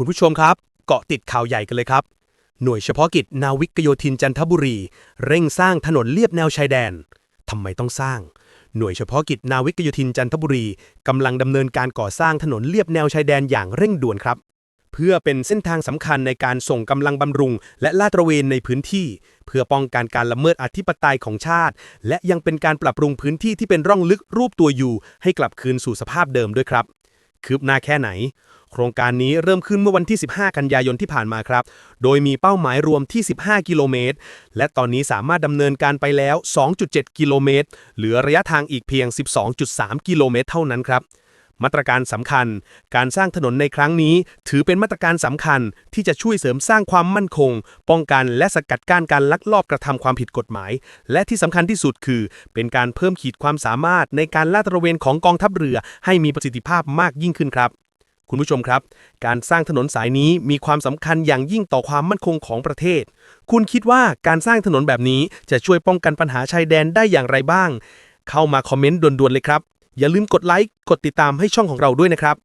คุณผู้ชมครับ เกาะติดข่าวใหญ่กันเลยครับ หน่วยเฉพาะกิจนาวิกโยธินจันทบุรี เร่งสร้างถนนเลียบแนวชายแดนทำไมต้องสร้าง หน่วยเฉพาะกิจนาวิกโยธินจันทบุรีกำลังดำเนินการก่อสร้างถนนเลียบแนวชายแดนอย่างเร่งด่วนครับ เพื่อเป็นเส้นทางสำคัญในการส่งกำลังบำรุง และลาดตระเวนในพื้นที่ เพื่อป้องกันการละเมิดอธิปไตยของชาติ และยังเป็นการปรับปรุงพื้นที่ที่เป็นร่องลึกรูปตัวยูให้กลับคืนสู่สภาพเดิมด้วยครับ คืบหน้าแค่ไหน โครงการนี้เริ่มขึ้นเมื่อวันที่ 15 กันยายนที่ผ่านมาครับ โดยมีเป้าหมายรวมที่ 15 กิโลเมตร และตอนนี้สามารถดำเนินการไปแล้ว 2.7 กิโลเมตร เหลือระยะทางอีกเพียง 12.3 กิโลเมตรเท่านั้นครับ มาตรการสำคัญ การสร้างถนนในครั้งนี้ ถือเป็นมาตรการสำคัญที่จะช่วยเสริมสร้างความมั่นคง ป้องกันและสกัดกั้นการลักลอบกระทำความผิดกฎหมาย และที่สำคัญที่สุดคือ เป็นการเพิ่มขีดความสามารถในการลาดตระเวนของกองทัพเรือ ให้มีประสิทธิภาพมากยิ่งขึ้นครับคุณผู้ชมครับ การสร้างถนนสายนี้มีความสำคัญอย่างยิ่งต่อความมั่นคงของประเทศ คุณคิดว่าการสร้างถนนแบบนี้จะช่วยป้องกันปัญหาชายแดนได้อย่างไรบ้าง เข้ามาคอมเมนต์ด่วนๆเลยครับ อย่าลืมกดไลค์ กดติดตามให้ช่องของเราด้วยนะครับ